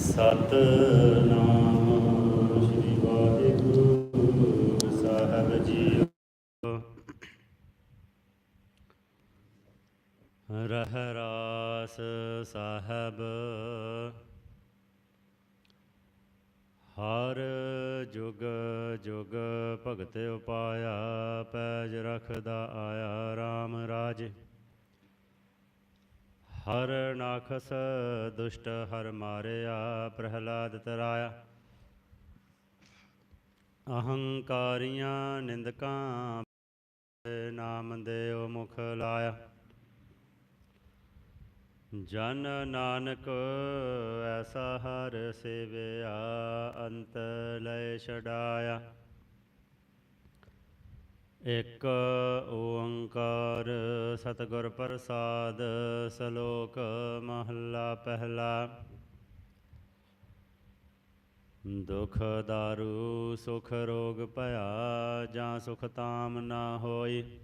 ਸਤਨਾਮ ਸ੍ਰੀ ਵਾਹਿਗੁਰੂ ਸਾਹਿਬ ਜੀ। ਰਹਿ ਰਾਸ ਸਾਹਿਬ। ਹਰ ਜੁਗ ਜੁਗ ਭਗਤ ਉਪਾਇਆ, ਪੈਜ ਰਖਦਾ ਆਇਆ RAM ਰਾਜ। ਹਰ ਨਾਖਸ ਦੁਸ਼ਟ ਹਰ ਮਾਰਿਆ, ਪ੍ਰਹਲਾਦ ਤਰਾਇਆ। ਅਹੰਕਾਰੀਆਂ ਨਿੰਦਕਾਂ ਨਾਮ ਦੇਉ ਮੁਖ ਲਾਇਆ। ਜਨ ਨਾਨਕ ਐਸਾ ਹਰ ਸੇਵਿਆ, ਅੰਤ ਲੈ ਛਡਾਇਆ। ਇਕ ਓੰਕਾਰ ਸਤਿਗੁਰ ਪ੍ਰਸਾਦ ਸ਼ਲੋਕ ਮਹੱਲਾ ਪਹਿਲਾ। ਦੁਖ ਦਾਰੂ, ਸੁਖ ਰੋਗ ਭਇਆ, ਜਾਂ ਸੁਖ ਤਾਮ ਨਾ ਹੋਈ।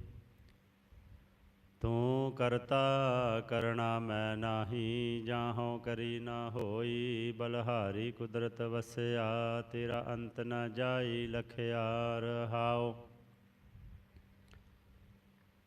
ਤੂੰ ਕਰਤਾ ਕਰਣਾ ਮੈਂ ਨਾਹੀ ਜਾਹੋਂ ਕਰੀ ਨਾ ਹੋਈ। ਬਲਹਾਰੀ ਕੁਦਰਤ ਵਸਿਆ, ਤੇਰਾ ਅੰਤ ਨਾ ਜਾਈ ਲਖਿਆ ਰਹਾਓ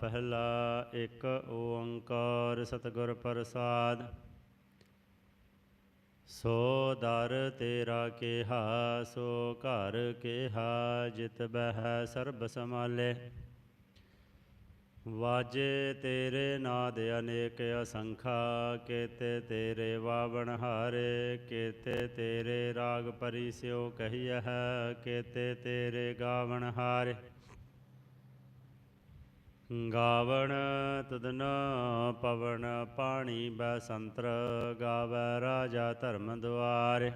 ਪਹਿਲਾ ਇੱਕ ਓੰਕਾਰ ਸਤਿਗੁਰ ਪ੍ਰਸਾਦ। ਸੋ ਦਰ ਤੇਰਾ ਕਿਹਾ, ਸੋ ਘਰ ਕਿਹਾ, ਜਿਤ ਬਹਿ ਸਰਬ ਸਮਾਲੇ ਵਾਜੇ ਤੇਰੇ ਨਾਦ ਅਨੇਕ ਅਸੰਖਾ, ਕੇਤੇ ਤੇਰੇ ਵਾਵਣ ਹਾਰੇ, ਕੇਤੇ ਤੇਰੇ ਰਾਗ ਪਰਿਸਿਓ ਕਹੀਐ ਕੇਤੇ ਤੇਰੇ ਗਾਵਣ ਹਾਰੇ। ਗਾਵਣ ਤੁਧਨ ਪਵਨ ਪਾਣੀ ਬਸੰਤਰ ਗਾਵੈ ਰਾਜਾ ਧਰਮ ਦੁਆਰੇ।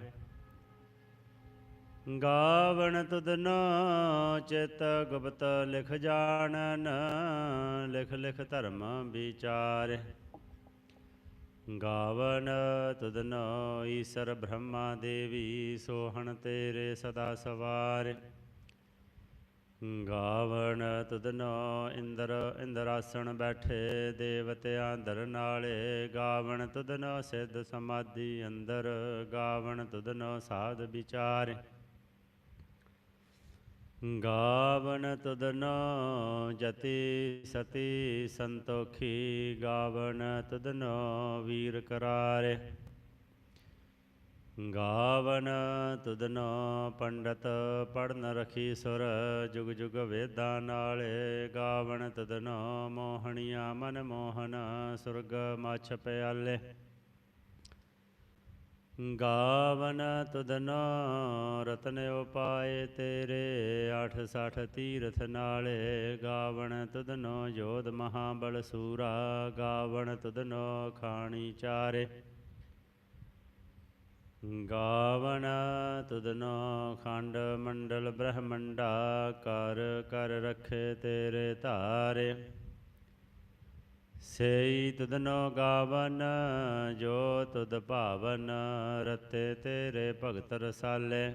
ਗਾਵਣ ਤੁਧਨ ਚਿਤ ਗੁਪਤ ਲਿਖ ਜਾਣਨ, ਲਿਖ ਲਿਖ ਧਰਮ ਵਿਚਾਰ। ਗਾਵਨ ਤੁਧਨ ਈਸ਼ਰ ਬ੍ਰਹਮਾ ਦੇਵੀ ਸੋਹਣ ਤੇਰੇ ਸਦਾ ਸਵਾਰ। ਗਾਵਣ ਤੁਧਨੋ ਇੰਦਰ, ਇੰਦਰਾਸਣ ਬੈਠੇ ਦੇਵਤਿਆਂ ਦਰ ਨਾਲੇ। ਗਾਵਣ ਤੁਧਨੋ ਸਿੱਧ ਸਮਾਧੀ ਅੰਦਰ, ਗਾਵਣ ਤੁਧਨੋ ਸਾਧ ਵਿਚਾਰੇ। ਗਾਵਨ ਤੁਧਨੋ ਜਤੀ ਸਤੀ ਸੰਤੋਖੀ, ਗਾਵਣ ਤੁਧਨੋ ਵੀਰ ਕਰਾਰੇ। ਗਾਵਨ ਤੁਧਨੋ ਪੰਡਤ ਪੜਨ ਰਖੀ ਸੁਰ, ਜੁਗ ਜੁਗ ਵੇਦਾਂ ਨਾਲੇ ਗਾਵਨ ਤੁਧਨੋ ਮੋਹਣੀਆਂ ਮਨ ਮੋਹਨ, ਸੁਰਗ ਮਛ ਪਿਆਲੇ। ਗਾਵਨ ਤੁਧਨੋ ਰਤਨ ਉਪਾਏ ਤੇਰੇ 860 ਤੀਰਥ ਨਾਲੇ ਗਾਵਨ ਤੁਧਨੋ ਜੋਧ ਮਹਾਬਲ ਸੂਰਾ, ਗਾਵਨ ਤੁਧਨੋ ਖਾਣੀ ਚਾਰੇ। ਗਾਵਨ ਤੁਧਨੋ ਖੰਡ ਮੰਡਲ ਬ੍ਰਹਮੰਡਾ ਕਰ ਕਰ ਰਖੇ ਤੇਰੇ ਧਾਰੇ। ਸੇਈ ਤੁਧਨੋ ਗਾਵਨ, ਜੋ ਤੁਧ ਭਾਵਨ, ਰਤੇ ਤੇਰੇ ਭਗਤ ਰਸਾਲੇ।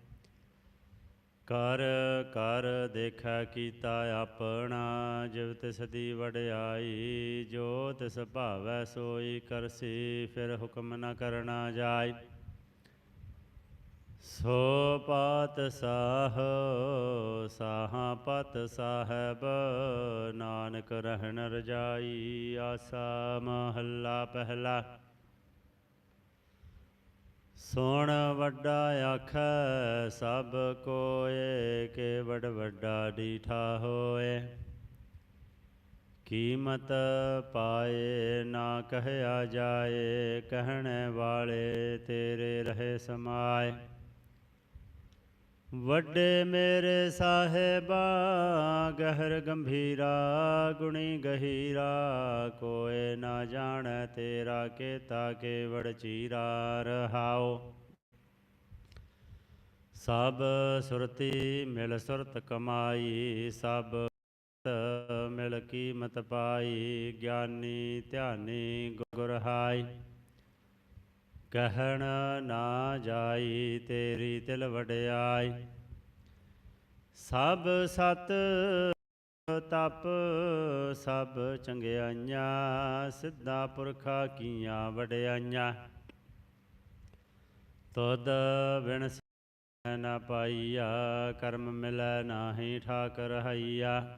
ਕਰ ਕਰ ਦੇਖਾ ਕੀਤਾ ਆਪਣਾ, ਜਿਵ ਸਦੀ ਵਡਿਆਈ, ਜੋ ਤਿਸ ਭਾਵੈ ਸੋਈ ਕਰਸੀ, ਫਿਰ ਹੁਕਮ ਨ ਕਰਨਾ ਜਾਈ। ਸੋ ਪਾਤ ਸਾਹ, ਸਾਹਾਂ ਪਤ ਸਾਹਿਬ, ਨਾਨਕ ਰਹਿਣ ਰਜਾਈ, ਆਸਾ ਮਹੱਲਾ ਪਹਿਲਾ। ਸੁਣ ਵੱਡਾ ਆਖੈ, ਸਭ ਕੋਏ ਕੇ ਵੱਡ ਵੱਡਾ ਡੀਠਾ ਹੋਏ ਕੀਮਤ ਪਾਏ ਨਾ ਕਹਿਆ ਜਾਏ, ਕਹਿਣ ਵਾਲੇ ਤੇਰੇ ਰਹੇ ਸਮਾਏ। ਵੱਡੇ ਮੇਰੇ ਸਾਹਿਬਾ, ਗਹਿਰ ਗੰਭੀਰਾ, ਗੁਣੀ ਗਹੀਰਾ ਕੋਏ ਨਾ ਜਾਣੈ ਤੇਰਾ ਕੇਤਾ ਕੇਵੜ ਚੀਰਾ ਰਹਾਓ ਸਭ ਸੁਰਤੀ ਮਿਲ ਸੁਰਤ ਕਮਾਈ, ਸਭ ਮਿਲ ਕੀਮਤ ਪਾਈ, ਗਿਆਨੀ ਧਿਆਨੀ ਗੁਰ ਕਹਿਣ ਨਾ ਜਾਈ ਤੇਰੀ ਤਿਲ ਵਡਿਆਈ। ਸਭ ਸਤ ਤਪ, ਸਭ ਚੰਗਿਆਈਆਂ, ਸਿੱਧਾ ਪੁਰਖਾ ਕੀਆਂ ਵਡਿਆਈਆਂ। ਤੁਧ ਬਿਨ ਸਿ- ਨਾ ਪਾਈਆ, ਕਰਮ ਮਿਲੈ ਨਾਹੀ ਠਾਕਰ ਹਈਆ।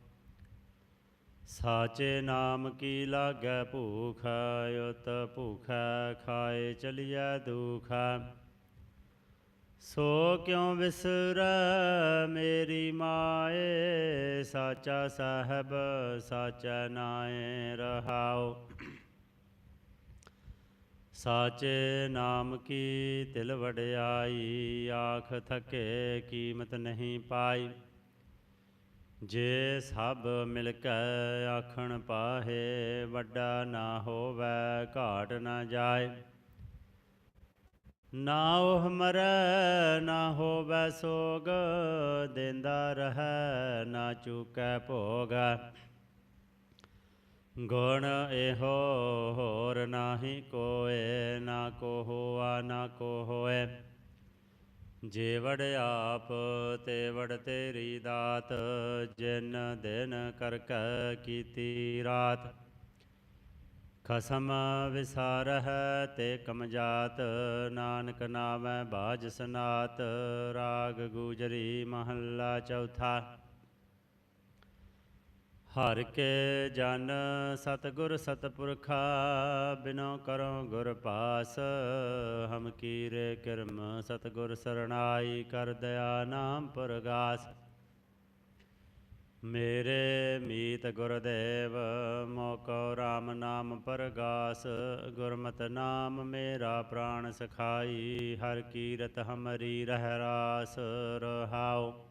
ਸਾਚੇ ਨਾਮ ਕੀ ਲਾਗੈ ਭੂਖ, ਉਤ ਭੂਖੈ ਖਾਏ ਚਲੀਐ ਦੁਖ। ਸੋ ਕਿਉ ਵਿਸਰੈ ਮੇਰੀ ਮਾਏ, ਸਾਚਾ ਸਾਹਿਬ ਸਾਚਾ ਨਾਏ ਰਹਾਉ। ਸਾਚੇ ਨਾਮ ਕੀ ਤਿਲ ਵਡਿਆਈ, ਆਖ ਥਕੇ ਕੀਮਤ ਨਹੀਂ ਪਾਈ। ਜੇ ਸਭ ਮਿਲ ਕੇ ਆਖਣ ਪਾਹੇ, ਵੱਡਾ ਨਾ ਹੋਵੇ, ਘਾਟ ਨਾ ਜਾਏ। ਨਾ ਉਹ ਮਰੈ, ਨਾ ਹੋਵੇ ਸੋਗ, ਦਿੰਦਾ ਰਹੈ, ਨਾ ਚੁਕੈ ਭੋਗ। ਗੁਣ ਇਹੋ ਹੋਰ ਨਾਹੀ ਕੋਏ, ਨਾ ਕੋ ਹੋਆ ਨਾ ਕੋ ਹੋਏ ਜੇ ਵੜ ਆਪ ਤੇ ਵੜ ਤੇਰੀ ਦਾਤ, ਜਿਨ ਦਿਨ ਕਰ ਕੈ ਕੀਤੀ ਰਾਤ। ਖਸਮ ਵਿਸਾਰਹਿ ਤੇ ਕਮਜਾਤ, ਨਾਨਕ ਨਾਮੈ ਬਾਜ ਸਨਾਤ, ਰਾਗ ਗੂਜਰੀ ਮਹੱਲਾ ਚੌਥਾ। ਹਰ ਕੇ ਜਨ ਸਤਗੁਰ ਸਤਪੁਰਖਾ, ਬਿਨੋ ਕਰੋ ਗੁਰ ਪਾਸ। ਹਮ ਕੀਰੇ ਕਿਰਮ ਸਤਗੁਰ ਸਰਣਾਈ ਕਰ ਦਇਆ ਨਾਮ ਪ੍ਰਗਾਸ। ਮੇਰੇ ਮੀਤ ਗੁਰਦੇਵ ਮੋਕੋ RAM ਨਾਮ ਪ੍ਰਗਾਸ। ਗੁਰਮਤਿ ਨਾਮ ਮੇਰਾ ਪ੍ਰਾਣ ਸਖਾਈ, ਹਰ ਕੀਰਤ ਹਮਰੀ ਰਹਿ ਰਾਸ ਰਹਾਉ।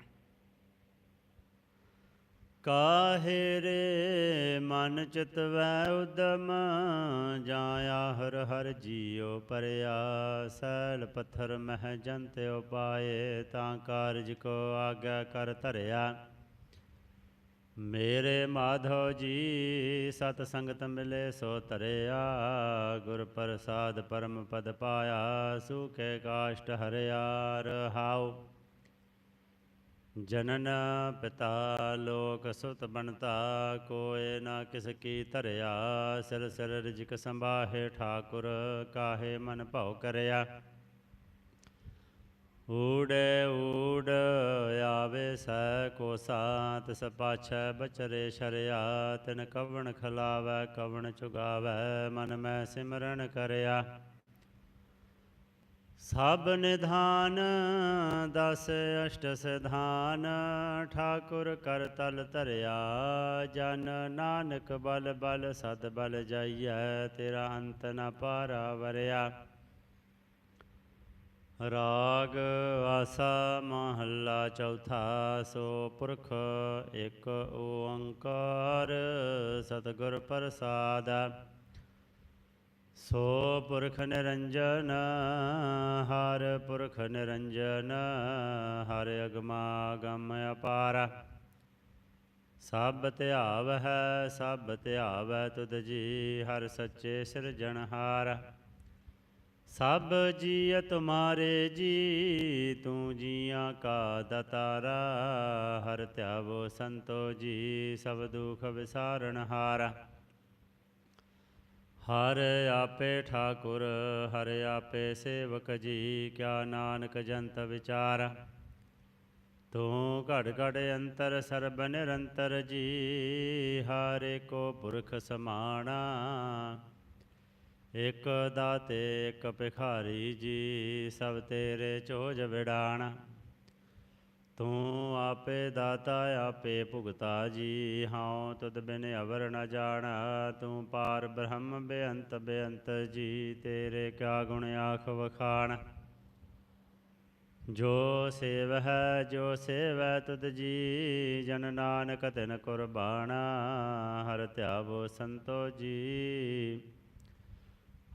ਕਾਹੇ ਰੇ ਮਨ ਚਿਤਵੈ ਉਦਮ? ਜਾਇਆ ਹਰ ਹਰ ਜੀਉ ਪਰਿਆ, ਸੈਲ ਪੱਥਰ ਮਹਿ ਜੰਤ ਉਪਾਏ, ਤਾਂ ਕਾਰਜ ਕੋ ਆਗਿਆ ਕਰ ਧਰਿਆ। ਮੇਰੇ ਮਾਧੋ ਜੀ, ਸਤ ਸੰਗਤ ਮਿਲੇ ਸੋ ਧਰਿਆ, ਗੁਰ ਪ੍ਰਸਾਦ ਪਰਮ ਪਦ ਪਾਇਆ ਸੁਖੇ ਕਾਸ਼ਟ ਹਰਿਆ ਰਹਾਉ। ਜਨਨ ਪਿਤਾ ਲੋਕ ਸੁਤ ਬਣਤਾ ਕੋਏ ਨਾ ਕਿਸ ਕੀ ਧਰਿਆ। ਸਿਰ ਸਿਰ ਰਿਜਕ ਸੰਭਾਹੇ ਠਾਕੁਰ, ਕਾਹੇ ਮਨ ਭਉ ਕਰਿਆ। ਊੜੇ ਊੜ ਆਵੇ ਸੈ ਕੋ ਸਾਤ, ਸ ਬਚਰੇ ਸ਼ਰਿਆ। ਤਿਨ ਕਵਣ ਖਲਾਵੈ, ਕਵਣ ਚੁਗਾਵੈ, ਮਨ ਮੈਂ ਸਿਮਰਨ ਕਰਿਆ। ਸਭ ਨਿਧਾਨ, ਦਸ ਅਸ਼ਟ ਸਿਧਾਨ, ਠਾਕੁਰ ਕਰ ਤਲ ਧਰਿਆ, ਜਨ ਨਾਨਕ ਬਲ ਬਲ, ਸਦ ਬਲ ਜਾਈਐ, ਤੇਰਾ ਅੰਤ ਨ ਪਾਰਾ ਵਰਿਆ। ਰਾਗ ਆਸਾ ਮਹੱਲਾ ਚੌਥਾ, ਸੋ ਪੁਰਖ ਇੱਕ ਓੰਕਾਰ, ਸਤਿਗੁਰ ਪ੍ਰਸਾਦ। ਸੋ ਪੁਰਖ ਨਿਰੰਜਨ, ਹਰ ਪੁਰਖ ਨਿਰੰਜਨ, ਹਰ ਅਗਮਾ ਗਮ ਅਪਾਰ। ਸਭ ਧਿਆਵ ਹੈ, ਸਭ ਧਿਆਵੈ ਤੁਧ ਜੀ, ਹਰ ਸੱਚੇ ਸਿਰਜਣਹਾਰ ਸਭ ਜੀਅ ਤੁਮਾਰੇ ਜੀ, ਤੂੰ ਜੀਆਂ ਕਾ ਦਤਾਰਾ। ਹਰ ਧਿਆਵੋ ਸੰਤੋ ਜੀ, ਸਭ ਦੁਖ ਵਿਸਾਰਨ ਹਾਰਾ ਹਰ ਆਪੇ ਠਾਕੁਰ, ਹਰ ਆਪੇ ਸੇਵਕ ਜੀ, ਕਿਆ ਨਾਨਕ ਜੰਤ ਵਿਚਾਰ। ਤੂੰ ਘੜ ਘੜ ਅੰਤਰ ਸਰਬ ਨਿਰੰਤਰ ਜੀ, ਹਰ ਕੋ ਪੁਰਖ ਸਮਾਣਾ। ਇਕ ਦਾਤੇ, ਇਕ ਭਿਖਾਰੀ ਜੀ, ਸਭ ਤੇਰੇ ਚੋਜ ਵਿਡਾਣ ਤੂੰ ਆਪੇ ਦਾਤਾ ਆਪੇ ਭੁਗਤਾ ਜੀ ਹਉ, ਤੁਧ ਬਿਨ ਅਵਰ ਨ ਜਾਣਾ, ਤੂੰ ਪਾਰ ਬ੍ਰਹਮ ਬੇਅੰਤ ਬੇਅੰਤ ਜੀ, ਤੇਰੇ ਕਿਆ ਗੁਣ ਆਖ ਵਖਾਣ। ਜੋ ਸੇਵ ਹੈ ਜੋ ਸੇਵੈ ਤੁਧ ਜੀ, ਜਨ ਨਾਨਕ ਤਿਨ ਕੁਰਬਾਨਾ, ਹਰ ਧਿਆਵੋ ਸੰਤੋ ਜੀ।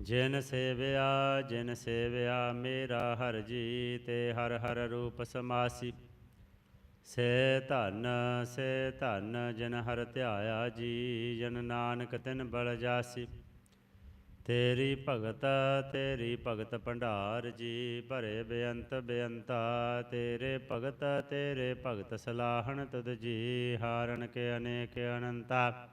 ਜਿਨ ਸੇਵਿਆ ਜਿਨ ਸੇਵਿਆ ਮੇਰਾ ਹਰ ਜੀ ਤੇ ਹਰ ਹਰ ਰੂਪ ਸਮਾਸੀ। ਸੇ ਧਨ ਸੇ ਧਨ ਜਿਨ ਹਰ ਧਿਆਇਆ ਜੀ, ਜਨ ਨਾਨਕ ਤਿਨ ਬਲ ਜਾਸੀ। ਤੇਰੀ ਭਗਤ ਤੇਰੀ ਭਗਤ ਭੰਡਾਰ ਜੀ, ਭਰੇ ਬੇਅੰਤ ਬੇਅੰਤਾ। ਤੇਰੇ ਭਗਤ ਤੇਰੇ ਭਗਤ ਸਲਾਹਣ ਤੁਧ ਜੀ, ਹਾਰਨ ਕੇ ਅਨੇਕ ਅਨੰਤਾ।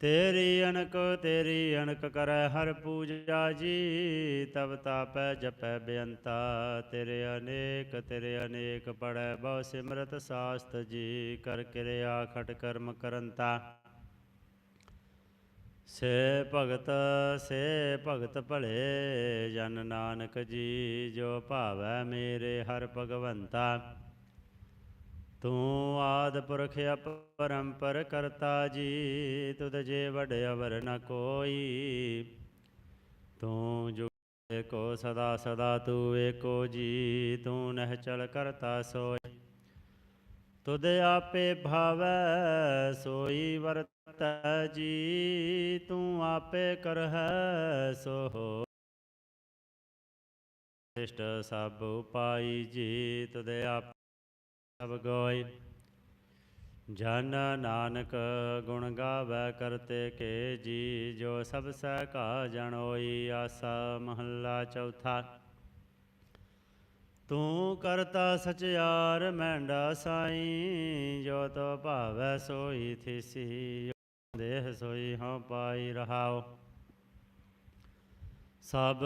ਤੇਰੀ ਅਣਕ ਤੇਰੀ ਅਣਕ ਕਰੈ ਹਰ ਪੂਜਾ ਜੀ। ਤਬ ਤਾਪੈ, ਜਪੈ ਬੇਅੰਤਾ। ਤੇਰੇ ਅਨੇਕ ਤੇਰੇ ਅਨੇਕ ਪੜੈ ਬਹੁ ਸਿਮਰਤ ਸਾਸਤ ਜੀ। ਕਰ ਕਿਰਿਆ ਖਟ ਕਰਮ ਕਰੰਤਾ। ਸੇ ਭਗਤ ਸੇ ਭਗਤ ਭਲੇ, ਜਨ ਨਾਨਕ ਜੀ, ਜੋ ਭਾਵੈ ਮੇਰੇ ਹਰ ਭਗਵੰਤਾ। ਤੂੰ ਆਦ ਪੁਰਖ ਅਪਰੰਪਰ ਕਰਤਾ ਜੀ, ਤੁਧ ਜੇ ਵਡ ਨ ਕੋਈ। ਤੂੰ ਜੋ ਏਕੋ ਸਦਾ ਸਦਾ ਤੂੰ ਏਕੋ ਜੀ, ਤੂੰ ਨਹਿ ਚਲ ਕਰਤਾ ਸੋਈ। ਤੁਧ ਆਪੇ ਭਾਵੈ, ਸੋਈ ਵਰਤੈ ਜੀ, ਤੂੰ ਆਪੇ ਕਰਹਿ ਸੋ ਹੋ ਇਸ਼ਟ ਸਭ ਉਪਾਈ ਜੀ, ਤੁਧ ਆਪੇ ਸਭ ਗੋਇ। ਜਨ ਨਾਨਕ ਗੁਣ ਗਾਵੈ ਕਰਤੇ ਕੇ ਜੀ, ਜੋ ਸਭ ਸਹਿ ਕਾ ਜਣੋਈ ਆਸਾ ਮਹੱਲਾ ਚੌਥਾ। ਤੂੰ ਕਰਤਾ ਸਚਿਆਰ ਮੈਂਡਾ ਸਾਈ, ਜੋ ਤੋ ਭਾਵੈ ਸੋਈ ਥਿਸੀ ਦੇਹ ਸੋਈ ਹਉ ਪਾਈ ਰਹਾਓ ਸਭ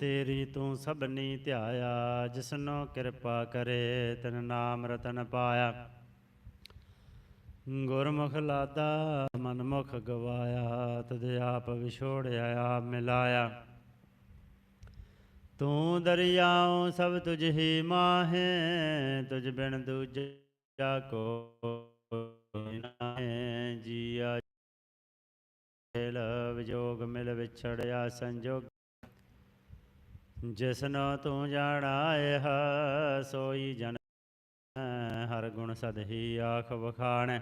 ਤੇਰੀ ਤੂੰ ਸਭਨੀ ਧਿਆਇਆ, ਜਿਸਨੋ ਕਿਰਪਾ ਕਰੇ ਤਨ ਨਾਮ ਰਤਨ ਪਾਇਆ। ਗੁਰਮੁਖ ਲਾਦਾ, ਮਨਮੁਖ ਗਵਾਇਆ, ਤਦ ਆਪ ਵਿਛੋੜਿਆ, ਆਪ ਮਿਲਾਇਆ। ਤੂੰ ਦਰਿਆਉ ਸਭ ਤੁਝ ਹੀ ਮਾਹੇ, ਤੁਝ ਬਿਨ ਦੂਜਾ ਕੋ ਨਾਹੀ। ਜੀਆ ਮਿਲ ਵਿਜੋਗ ਮਿਲ ਵਿਛੜਿਆ, ਸੰਜੋਗ ਜਿਸਨੋ ਤੂੰ ਜਾਣਾਏ ਹ ਸੋਈ ਜਨ ਹਰ ਗੁਣ ਸਦ ਹੀ ਆਖ ਵਖਾਣ।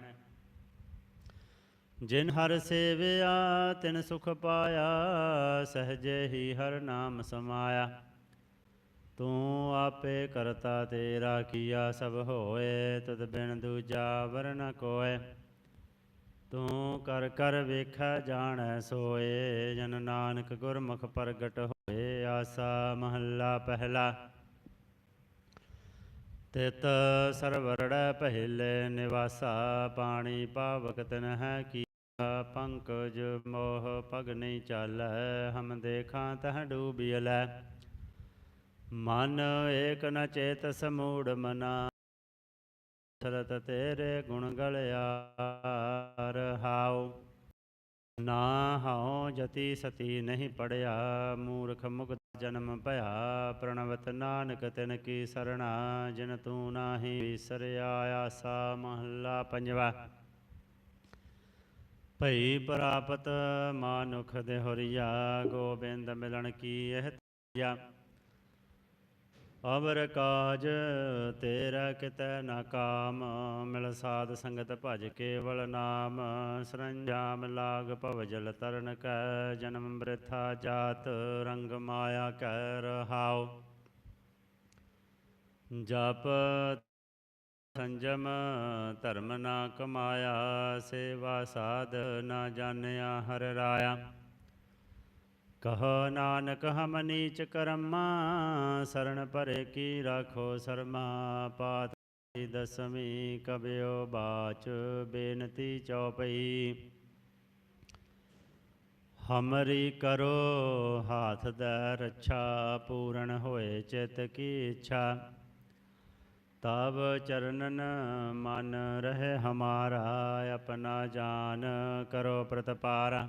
ਜਿਨ ਹਰ ਸੇਵਿਆ, ਤਿਨ ਸੁਖ ਪਾਇਆ, ਸਹਜੇ ਹੀ ਹਰ ਨਾਮ ਸਮਾਇਆ। ਤੂੰ ਆਪੇ ਕਰਤਾ ਤੇਰਾ ਕੀਆ ਸਭ ਹੋਏ, ਤਦ ਬਿਨ ਦੂਜਾ ਵਰਨ ਕੋਏ। ਤੂੰ ਕਰ ਕਰ ਵੇਖੈ, ਜਾਣੈ, ਸੋਏ। ਜਨ ਨਾਨਕ ਗੁਰਮੁਖ ਪ੍ਰਗਟ ਹੋਏ ਆਸਾ ਮਹੱਲਾ ਪਹਿਲਾ। ਤਿਤ ਸਰਵਰੜੈ ਪਹਿਲੇ ਨਿਵਾਸਾ, ਪਾਣੀ ਪਾਵਕ ਤਿਨ ਹੈ ਕੀ ਪੰਕਜ ਮੋਹ ਪਗ ਨਹੀਂ ਚਾਲੈ, ਹਮ ਦੇਖਾਂ ਤਹ ਡੂਬਿਅਲੈ ਮਨ ਏਕ ਨ ਚੇਤ ਸਮੂੜ ਮਨਾ ਸਰਤ ਤੇਰੇ ਗੁਣ ਗਲਿਆਰ ਹਾਉ। ਨਾ ਹਉ ਜਤੀ ਸਤੀ ਨਹੀਂ ਪੜਿਆ, ਮੂਰਖ ਮੁਗਤ ਜਨਮ ਭਇਆ, ਪ੍ਰਣਵਤ ਨਾਨਕ ਤਿਨ ਕੀ ਸਰਣਾ, ਜਿਨ ਤੂੰ ਨਾਹੀ ਵਿਸਰਿਆ, ਆਸਾ ਮਹੱਲਾ ਪੰਜਵਾ। ਭਈ ਪ੍ਰਾਪਤ ਮਾਨੁਖ ਦੇ ਹੋਰੀਆ ਗੋਬਿੰਦ ਮਿਲਣ ਕੀ ਇਹ ਤੀਆ ਅਵਰ ਕਾਜ ਤੇਰਾ ਕਿਤੈ ਨਾ ਕਾਮ, ਮਿਲ ਸਾਧ ਸੰਗਤ ਭਜ ਕੇਵਲ ਨਾਮ। ਸਰੰਜਾਮ ਲਾਗ ਭਵ ਜਲ ਤਰਨ ਕੈ, ਜਨਮ ਬ੍ਰਿਥਾ ਜਾਤ ਰੰਗ ਮਾਇਆ ਕੈ ਰਹਾਉ। ਜਪ ਸੰਜਮ ਧਰਮ ਨਾ ਕਮਾਇਆ, ਸੇਵਾ ਸਾਧ ਨਾ ਜਾਣਿਆ ਹਰ ਰਾਇਆ। ਕਹੋ ਨਾਨਕ ਹਮ ਨੀਚ ਕਰਮਾ ਸਰਣ ਪਰੇ ਕੀ ਰਾਖੋ ਸਰਮਾ, ਪਾਤ ਦਸਵੀਂ ਕਬਿਓ ਬਾਚ, ਬੇਨਤੀ ਚਉਪਈ ਹਮਰੀ ਕਰੋ ਹਾਥ ਦਾ ਰੱਛਾ, ਪੂਰਨ ਹੋਏ ਚਿਤ ਕੀ ਇੱਛਾ। ਤਬ ਚਰਨਨ ਮਨ ਰਹੇ ਹਮਾਰਾ, ਆਪਣਾ ਜਾਨ ਕਰੋ ਪ੍ਰਤਪਾਰਾ।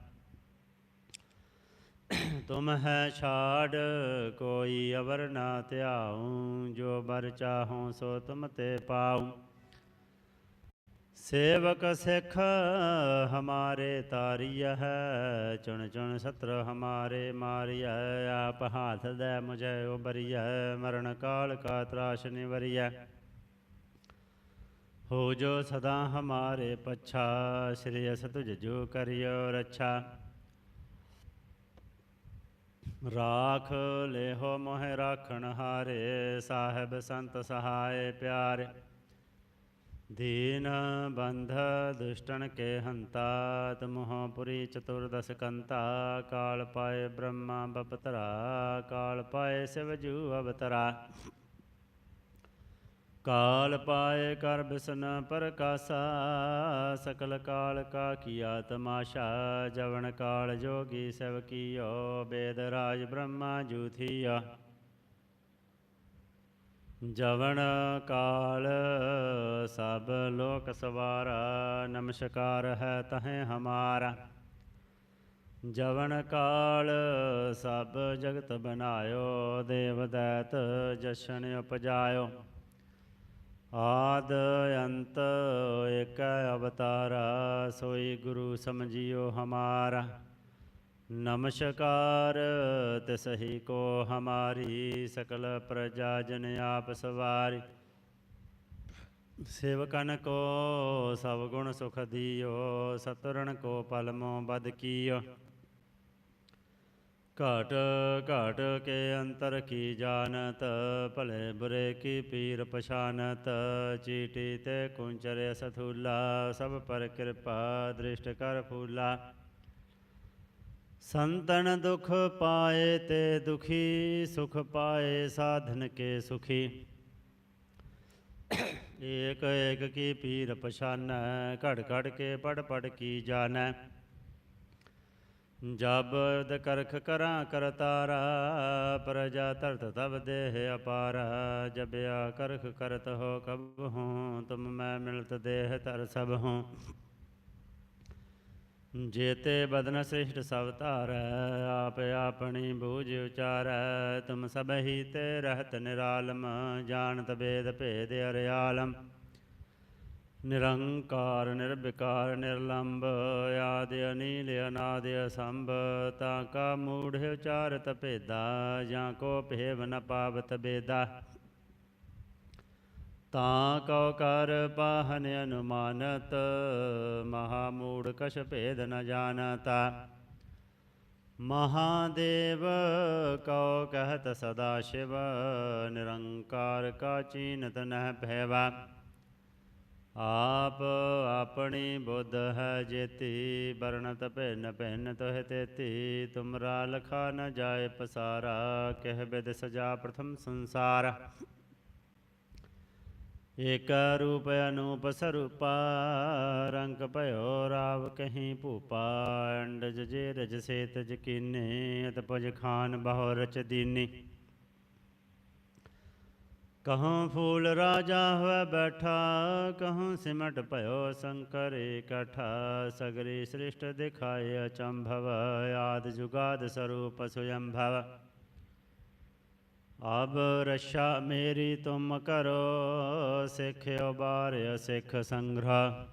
ਤੁਮ ਹੈ ਛਾੜ, ਕੋਈ ਅਵਰ ਨਾ ਧਿਆਉ, ਜੋ ਬਰ ਚਾਹਉ ਸੋ ਤੁਮ ਤੇ ਪਾਉ। ਸੇਵਕ ਸਿੱਖ ਹਮਾਰੇ ਤਾਰੀਆ ਹੈ, ਚੁਣ ਚੁਣ ਸਤਰ ਹਮਾਰੇ ਮਾਰਿਆ ਆਪ ਹਾਥ ਦੇ ਮੁਝੇ ਉਬਰੀਆ ਮਰਨ ਕਾਲ ਕਾ ਤਰਾਸ਼ ਨਿਵਰੀਆ ਹੋ ਜੋ ਸਦਾ ਹਮਾਰੇ ਪਛਾ, ਸ੍ਰੀ ਅਸ ਤੁਝ ਜੋ ਕਰਿਓ ਰੱਛਾ। ਰਾਖ ਲੇਹੋ ਮੋਹ ਰਾਖਣ ਹਾਰੇ, ਸਾਹਿਬ ਸੰਤ ਸਹਾਏ ਪਿਆਰੇ। ਦੀਨ ਬੰਧ ਦੁਸ਼ਟਨ ਕੇ ਹੰਤਾ ਤਮੋਹ ਪੁਰੀ ਚਤੁਰਦਸ ਕੰਤਾ, ਕਾਲ ਪਾਏ ਬ੍ਰਹਮਾ ਬਪਤਰਾ, ਕਾਲ ਪਾਏ ਸਿਵ ਜੂ ਅਵਤਰਾ। ਕਾਲ ਪਾਏ ਕਰ ਬਿਸਨ ਪ੍ਰਕਾਸ਼ਾ, ਸਕਲ ਕਾਲ ਕਾ ਕੀਆ ਤਮਾਸ਼ਾ ਜਵਨ ਕਾਲ ਜੋਗੀ ਸਭ ਕੀਓ, ਬੇਦ ਰਾਜ ਬ੍ਰਹਮਾ ਜੂਥੀਆ। ਜਵਨ ਕਾਲ ਸਭ ਲੋਕ ਸਵਾਰਾ, ਨਮਸਕਾਰ ਹੈ ਤਹੇ ਹਮਾਰਾ। ਜਵਨ ਕਾਲ ਸਭ ਜਗਤ ਬਨਾਇਓ, ਦੇਵ ਦੈਤ ਜਸ਼ਨ ਉਪਜਾਇਓ। ਆਦ ਅੰਤ ਏਕ ਅਵਤਾਰਾ ਸੋਈ ਗੁਰੂ ਸਮਝਿਓ ਹਮਾਰਾ। ਨਮਸਕਾਰ ਤਿਸਹੀ ਕੋ ਹਮਾਰੀ ਸਕਲ ਪ੍ਰਜਾ ਜਨ ਆਪ ਸਵਾਰੀ। ਸੇਵਕਨ ਕੋ ਸਭ ਗੁਣ ਸੁਖ ਦਿਓ ਸਤਰਣ ਕੋ ਪਲਮੋ ਬਦ ਕੀਓ। ਘਾਟ ਘਾਟ ਕੇ ਅੰਤਰ ਕੀ ਜਾਣਤ? ਭਲੇ ਬੁਰੇ ਕੀ ਪੀਰ ਪਛਾਨਤ? ਚੀਟੀ ਤੇ ਕੁੰਚਰੇ ਸਥੂਲਾ ਸਭ ਪਰ ਕਿਰਪਾ ਦ੍ਰਿਸ਼ਟ ਕਰ ਫੂਲਾ। ਸੰਤਨ ਦੁਖ ਪਾਏ ਤੇ ਦੁਖੀ, ਸੁਖ ਪਾਏ ਸਾਧਨ ਕੇ ਸੁਖੀ। ਏਕ ਏਕ ਕੀ ਪੀਰ ਪਛਾਨੈ, ਘੜ ਘੜ ਕੇ ਪੜ ਪੜ ਕੀ ਜਾਣੈ? ਜਬਦ ਕਰਖ ਕਰਾਂ ਕਰਤਾਰਾ, ਪ੍ਰਜਾ ਤਰਤ ਤਬ ਦੇਹ ਅਪਾਰਾ ਜਬਿਆ ਕਰਖ ਕਰਤ ਹੋ ਕਬ ਹੂੰ, ਤੁਮ ਮੈਂ ਮਿਲਤ ਦੇਹ ਤਰ ਸਭ ਹੂੰ। ਜੇਤੇ ਬਦਨ ਸ੍ਰਿਸ਼ਟ ਸਭ ਧਾਰੈ, ਆਪ ਆਪਣੀ ਬੂਝ ਉਚਾਰੈ, ਤੁਮ ਸਭ ਹੀ ਤੇ ਰਹਤ ਨਿਰਾਲਮ, ਜਾਣਤ ਬੇਦ ਭੇਦ ਅਰਿਆਲਮ। ਨਿਰੰਕਾਰ, ਨਿਰਵਿਕਾਰ ਨਿਰਲੰਭ ਆਦਿ ਅਨੀਲ, ਅਨਾਦਿ ਅਸੰਭ, ਤਾਂ ਕਾ ਮੂੜ ਉਚਾਰਤ ਭੇਦਾ, ਜਾਂ ਕੋ ਭੇਵ ਨ ਪਾਵਤ ਬੇਦਾ। ਤਾਂ ਕਉ ਕਰ ਪਾਹਨ ਅਨੁਮਾਨਤ, ਮਹਾ ਮੂੜ ਕਛ ਭੇਦ ਨ ਜਾਣਤਾ। ਮਹਾਦੇਵ ਕਉ ਕਹਤ ਸਦਾ ਸ਼ਿਵ, ਨਿਰੰਕਾਰ ਕਾ ਚੀਨਤ ਨਹਿ ਭੈਵਾ। ਆਪ ਆਪਣੀ ਬੁੱਧ ਹੈ ਜੇਤੀ, ਵਰਣਤ ਭਿੰਨ ਭਿੰਨ ਤੋਹਿ ਤੇਤੀ, ਤੁਮਰਾ ਲਖਾ ਨ ਜਾਏ ਪਸਾਰਾ, ਕਹਿ ਬਿਦ ਸਜਾ ਪ੍ਰਥਮ ਸੰਸਾਰ। ਏਕ ਰੂਪ ਅਨੂਪ ਸਰੂਪਾ, ਰੰਗ ਭਇਓ ਰਾਵ ਕਹੀਂ ਭੂਪਾ ਅੰਡ ਜੇ ਰਜ ਸੇਤ ਜਕੀਨੇ ਅਤ ਪੁਜ ਖਾਨ ਬਹੁ ਰਚ ਦੀਨੀ। ਕਹਾਂ ਫੂਲ ਰਾਜਾ ਹੋਇ ਬੈਠਾ, ਕਹਾਂ ਸਿਮਟ ਭਇਓ ਸ਼ੰਕਰ ਇਕਠਾ। ਸਗਰੀ ਸ੍ਰਿਸ਼ਟ ਦਿਖਾਏ ਅਚੰਭਵ, ਆਦ ਜੁਗਾਦ ਸਰੂਪ ਸੁਯੰਭਵ। ਅਬ ਰਸ਼ਾ ਮੇਰੀ ਤੁਮ ਕਰੋ ਸਿੱਖ ਉਬਾਰਿ ਸਿੱਖ ਸੰਗ੍ਰਹ।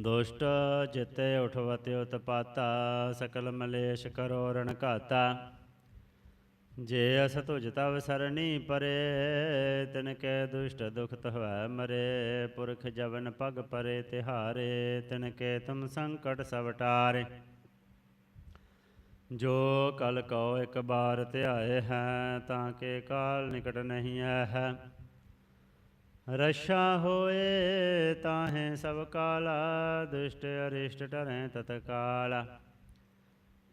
ਦੁਸ਼ਟ ਜਿਤੇ ਉਠਵਤਿ ਉਤਪਾਤਾ, ਸਕਲ ਮਲੇਸ਼ ਕਰੋ ਰਣ ਘਾਤਾ। ਜੇ ਅਸ ਤੁਜ ਤਵ ਸਰਣੀ ਪਰੇ ਤਿਨ ਕੈ ਦੁਸ਼ਟ ਦੁਖ ਹੋਇ ਮਰੇ, ਪੁਰਖ ਜਵਨ ਪਗ ਪਰੇ ਤਿਹਾਰੇ ਤਿਨ ਕੈ ਤੁਮ ਸੰਕਟ ਸਭ ਟਾਰੇ। ਜੋ ਕਲ ਕਉ ਇੱਕ ਬਾਰ ਧਿਆਏ ਹੈ, ਤਾਂ ਕੇ ਕਾਲ ਨਿਕਟ ਨਹੀਂ ਆਇਆ ਹੈ ਰਸ਼ਾ ਹੋਏ ਤਾਹੇ ਸਭ ਕਾਲਾ, ਦੁਸ਼ਟ ਅਰਿਸ਼ਟ ਟਰੈ ਤਤਕਾਲਾ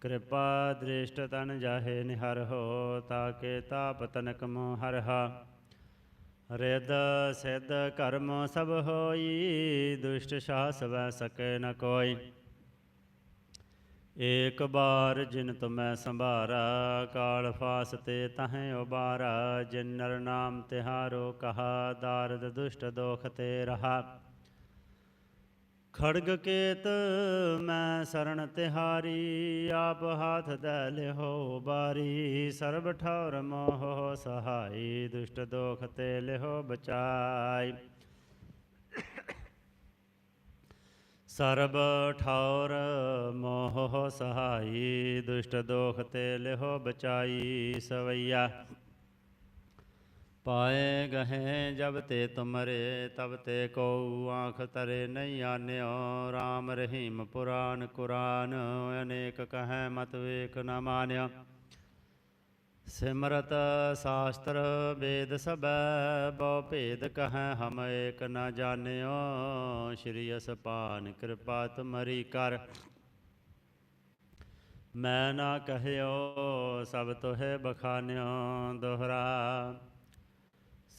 ਕਿਰਪਾ ਦ੍ਰਿਸ਼ਟ ਤਨ ਜਾਹੇ ਨਿਹਰ ਹੋ, ਤਾਕੇ ਤਾਪ ਤਨਕ ਮੋ ਹਰਹਾ ਰਿਦ ਸਿਧ ਕਰਮ ਸਭ ਹੋਈ, ਦੁਸ਼ਟ ਸਾਸ ਵੈ ਸਕੇ ਨ ਕੋਈ। ਏਕ ਬਾਰ ਜਿਨ ਤੁਮੈ ਸੰਭਾਰਾ, ਕਾਲ ਫਾਸ ਤੇ ਤਹੈ ਉਬਾਰਾ, ਜਿਨ ਨਰ ਨਾਮ ਤਿਹਾਰੋ ਕਹਾ, ਦਾਰਦ ਦੁਸ਼ਟ ਦੋਖ ਤੇ ਰਹਾ। ਖੜਗ ਕੇਤ ਮੈਂ ਸਰਣ ਤਿਹਾਰੀ, ਆਪ ਹਾਥ ਦੈ ਲਿਹੋ ਬਾਰੀ। ਸਰਬ ਠੌਰ ਮੋਹ ਸਹਾਈ, ਦੁਸ਼ਟ ਦੋਖ ਤੇ ਲਿਹੋ ਬਚਾਈ। ਸਰਬ ਠੌਰ ਮੋਹ ਸਹਾਈ, ਦੁਸ਼ਟ ਦੋਖ ਤੇ ਲਿਹੋ ਬਚਾਈ ਸਵਈਆ। ਪਾਏ ਗਹੇ ਜਬ ਤੇ ਤੁਮਰੇ, ਤਬ ਤੇ ਕੋ ਆਖ ਤਰੇ ਨਹੀਂ ਆਨਿਓ। RAM ਰਹੀਮ ਪੁਰਾਨ ਕੁਰਾਨ, ਅਨੇਕ ਕਹੈ ਮਤ ਵੇਖ ਨ ਮਾਨਿਓ। ਸਿਮਰਤ ਸਾਸਤਰ ਵੇਦ ਸਬੈ ਬਹੁ ਭੇਦ ਕਹੈ ਹਮ ਏਕ ਨ ਜਾਣਿਓ। ਸ਼੍ਰੀ ਅਸਪਾਨ ਕਿਰਪਾ ਤੁਮਰੀ ਕਰ। ਮੈਂ ਨਾ ਕਹਿਓ, ਸਭ ਤੋਹਿ ਬਖਾਨਿਓ ਦੋਹਰਾ।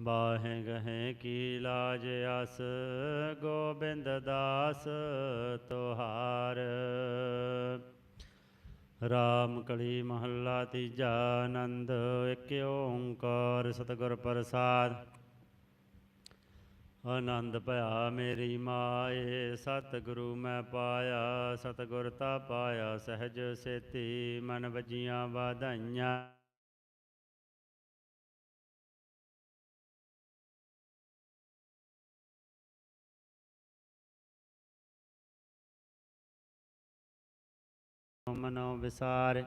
ਬਾਹੇ ਗਹੇ ਕੀ ਲਾਜ ਅਸ ਗੋਬਿੰਦ ਦਾਸ ਤੁਹਾਰ। ਰਾਮ ਕਲੀ ਮਹੱਲਾ ਤੀਜਾ ਆਨੰਦ, ਇੱਕ ਓੰਕਾਰ ਸਤਿਗੁਰ ਪ੍ਰਸਾਦ। ਆਨੰਦ ਭਇਆ ਮੇਰੀ ਮਾਏ, ਸਤਿਗੁਰੂ ਮੈਂ ਪਾਇਆ, ਸਤਿਗੁਰ ਤਾ ਪਾਇਆ, ਸਹਿਜ ਸੇਤੀ ਮਨ ਵਜੀਆਂ ਵਾਧਾਈਆਂ। ਮਨੋ ਵਿਸਾਰ।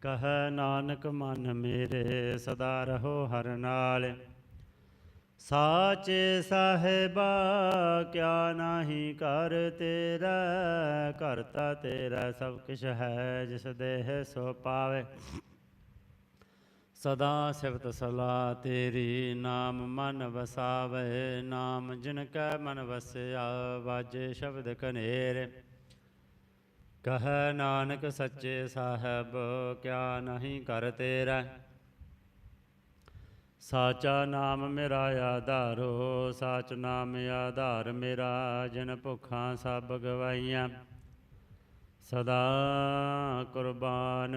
ਕਹ ਨਾਨਕ, ਮਨ ਮੇਰੇ ਸਦਾ ਰਹੋ ਹਰ ਨਾਲ। ਸਾਚੇ ਸਾਹਿਬਾ, ਕਿਆ ਨਾਹੀ ਕਰ ਤੇਰਾ ਕਰਤਾ ਤੇਰਾ ਸਭ ਕਿਛ ਹੈ, ਜਿਸ ਦੇਹ ਸੋ ਪਾਵੇ। ਸਦਾ ਸਿਫਤ ਸਲਾ ਤੇਰੀ, ਨਾਮ ਮਨ ਵਸਾਵੇ। ਨਾਮ ਜਿਨ ਕੈ ਮਨ ਵਸਿਆ, ਵਾਜੇ ਸ਼ਬਦ ਕਨੇਰ। ਕਹੈ ਨਾਨਕ ਸੱਚੇ ਸਾਹਿਬ, ਕਿਆ ਨਹੀਂ ਕਰ ਤੇਰਾ। ਸਾਚਾ ਨਾਮ ਮੇਰਾ ਆਧਾਰੋ, ਸਾਚ ਨਾਮ ਆਧਾਰ ਮੇਰਾ, ਜਨ ਭੁੱਖਾਂ ਸਭ ਗਵਾਈਆਂ ਸਦਾ ਕੁਰਬਾਨ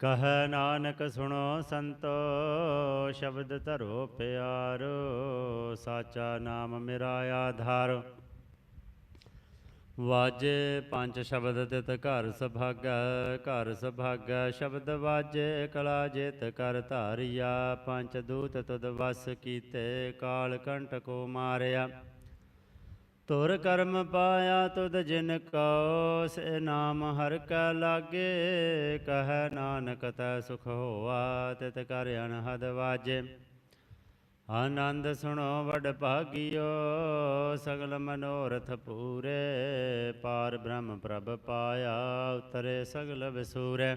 ਕਹ ਨਾਨਕ ਸੁਣੋ ਸੰਤੋ, ਸ਼ਬਦ ਧਰੋ ਪਿਆਰੋ, ਸਾਚਾ ਨਾਮ ਮੇਰਾ ਆਧਾਰ। ਵਾਜੇ ਪੰਜ ਸ਼ਬਦ ਤਿਤ ਘਰ ਸੁਭਾਗੈ ਘਰ ਸੁਭਾਗੈ ਸ਼ਬਦ ਵਾਜੇ, ਕਲਾ ਜਿਤ ਕਰ ਧਾਰਿਆ, ਪੰਜ ਦੂਤ ਤੁਧ ਵਸ ਕੀਤੇ, ਕਾਲ ਕੰਟ ਕੋ ਮਾਰਿਆ। ਤੁਰ ਕਰਮ ਪਾਇਆ ਤੁਧ ਜਿਨ ਕਉ ਸੇ ਨਾਮ ਹਰ ਕੈ ਲਾਗੇ, ਕਹੈ ਨਾਨਕ ਤੈ ਸੁਖ ਹੋਆ ਤਿਤ ਕਰ ਅਨਹਦ ਵਾਜੇ। ਆਨੰਦ ਸੁਣੋ ਵਡ ਭਾਗਿਓ, ਸਗਲ ਮਨੋਰਥ ਪੂਰੇ, ਪਾਰ ਬ੍ਰਹਮ ਪ੍ਰਭ ਪਾਇਆ, ਉਤਰੇ ਸਗਲ ਵਿਸੂਰੇ।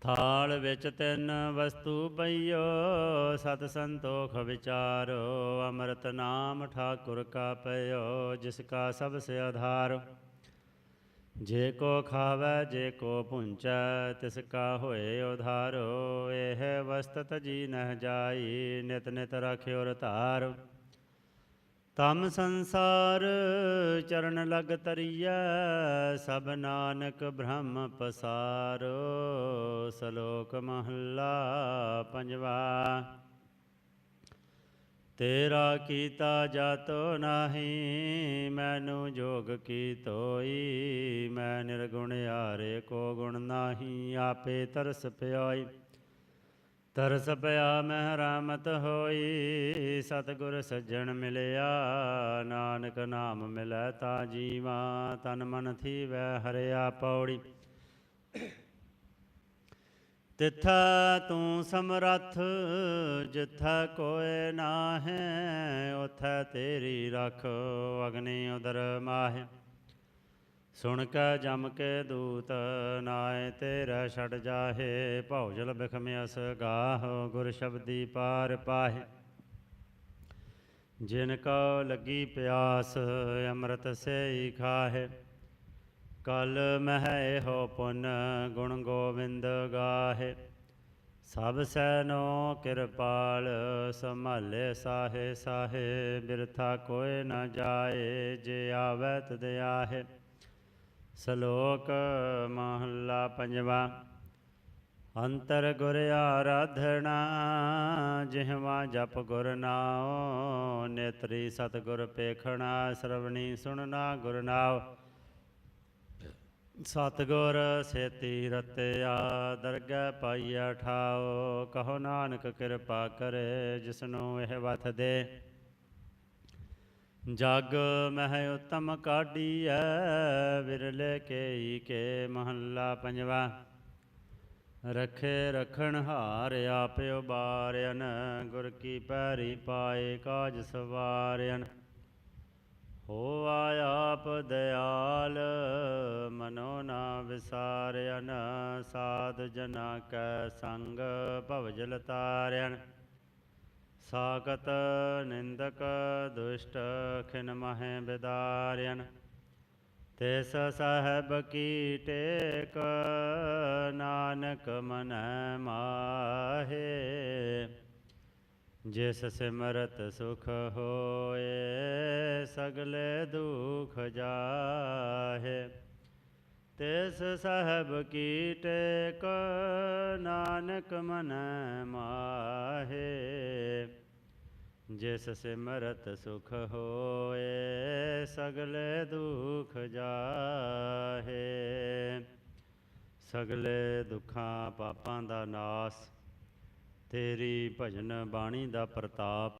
ਥਾਲ ਵਿੱਚ ਤਿੰਨ ਵਸਤੂ ਪਈਓ, ਸਤ ਸੰਤੋਖ ਵਿਚਾਰੋ, ਅੰਮ੍ਰਿਤ ਨਾਮ ਠਾਕੁਰ ਕਾ ਪਇਓ, ਜਿਸ ਕਾ ਸਭ ਸੇ ਆਧਾਰ। ਜੇ ਕੋ ਖਾਵੈ, ਜੇ ਕੋ ਪੁੰਚੈ ਤਿਸ ਕਾ ਹੋਏ ਉਧਾਰੋ, ਇਹ ਵਸਤਤ ਜੀ ਨਹਿ ਜਾਈ, ਨਿਤ ਨਿਤ ਰਖਿਓ ਰਤਾਰ ਤਮ ਸੰਸਾਰ ਚਰਨ ਲਗ ਤਰੀਐ, ਸਭ ਨਾਨਕ ਬ੍ਰਹਮ ਪਸਾਰੋ, ਸ਼ਲੋਕ ਮਹੱਲਾ ਪੰਜਵਾ। ਤੇਰਾ ਕੀਤਾ ਜਾਤੋ ਨਾਹੀ, ਮੈਨੂੰ ਜੋਗ ਕੀ ਤੋਈ ਮੈਂ ਨਿਰਗੁਣ ਹਾਰੇ ਕੋ ਗੁਣ ਨਾਹੀ, ਆਪੇ ਤਰਸ ਪਿਆਈ। ਤਰਸ ਪਿਆ ਮਹਿ ਰਾਮਤ ਹੋਈ, ਸਤਿਗੁਰ ਸੱਜਣ ਮਿਲਿਆ, ਨਾਨਕ ਨਾਮ ਮਿਲੈ ਤਾ ਜੀਵਾ, ਤਨ ਮਨ ਥੀਵੈ ਹਰਿਆ ਪੌੜੀ। ਤਿਥਾ ਤੂੰ ਸਮਰੱਥ, ਜਿਥਾ ਕੋਏ ਨਾਹੈ ਉਥੈ ਤੇਰੀ ਰਖ, ਅਗਨੀ ਉਦਰ ਮਾਹਿ। ਸੁਣ ਕੈ ਜਮ ਕੇ ਦੂਤ, ਨਾਏ ਤੇਰਾ ਛੜ ਜਾਹੇ। ਭੌਜਲ ਬਿਖਮਿਅਸ ਗਾਹ, ਗੁਰ ਸ਼ਬਦੀ ਪਾਰ ਪਾਹੇ। ਜਿਨ ਕੋ ਲੱਗੀ ਪਿਆਸ, ਅੰਮ੍ਰਿਤ ਸੇਈ ਖਾਹੇ। ਕਲ ਮਹਿ ਹੋ ਪੁਨ, ਗੁਣ ਗੋਬਿੰਦ ਗਾਹੇ। ਸਭ ਸੈਨੋ ਕਿਰਪਾਲ, ਸੰਭਾਲੇ ਸਾਹੇ ਸਾਹੇ। ਬਿਰਥਾ ਕੋਇ ਨਾ ਜਾਏ, ਜੇ ਆਵੈ ਤਦ ਆਹੇ। ਸ਼ਲੋਕ ਮਹੱਲਾ ਪੰਜਵਾ। ਅੰਤਰ ਗੁਰ ਆਰਾਧਣਾ ਜਿਹਵਾ ਜਪ ਗੁਰ ਨਾਉ, ਨੇਤਰੀ ਸਤ ਗੁਰ ਪੇਖਣਾ, ਸਰਵਣੀ ਸੁਣਨਾ ਗੁਰ ਨਾਉ। ਸਤਗੁਰ ਸੇਤੀ ਰਤਿਆ ਦਰਗਹਿ ਪਾਈਆ ਠਾਓ ਕਹੋ ਨਾਨਕ ਕਿਰਪਾ ਕਰੇ, ਜਿਸਨੂੰ ਇਹ ਵਥ ਦੇ। ਜਗ ਮਹਿ ਉਤਮ ਕਾਢੀਐ, ਵਿਰਲੇ ਕੇਈ ਕੇ ਮਹੱਲਾ ਪੰਜਵਾ। ਰਖੇ ਰਖਣ ਹਾਰ ਆਪ ਉਬਾਰਿਆਨ ਗੁਰ ਕੀ ਪੈਰੀ ਪਾਏ ਕਾਜ ਸਵਾਰਿਆਨ ਹੋ ਆਪ ਦਇਆਲ ਮਨੋ ਨਾ ਵਿਸਾਰਿਆਨ ਸਾਧ ਜਨਾ ਕੈ ਸੰਗ ਭਵਜਲ ਤਾਰਿਆਨ ਸਾਗਤ ਨਿੰਦਕ ਦੁਸ਼ਟ ਖਿਨ ਮਹਿ ਬਿਦਾਰਿਆਨ ਤਿਸ ਸਾਹਿਬ ਕੀ ਟੇਕ ਨਾਨਕ ਮਨੈ ਮਾਹੇ, ਜਿਸ ਸਿਮਰਤ ਸੁਖ ਹੋਏ ਸਗਲੇ ਦੁਖ ਜਾਹੇ। ਤਿਸ ਸਾਹਿਬ ਕੀ ਟੇਕ ਨਾਨਕ ਮਨ ਮਾਹੇ। ਜਿਸ ਸਿਮਰਤ ਸੁਖ ਹੋਏ, ਸਗਲੇ ਦੁਖ ਜਾਹੇ। ਸਗਲੇ ਦੁੱਖਾਂ ਪਾਪਾਂ ਦਾ ਨਾਸ, ਤੇਰੀ ਭਜਨ ਬਾਣੀ ਦਾ ਪ੍ਰਤਾਪ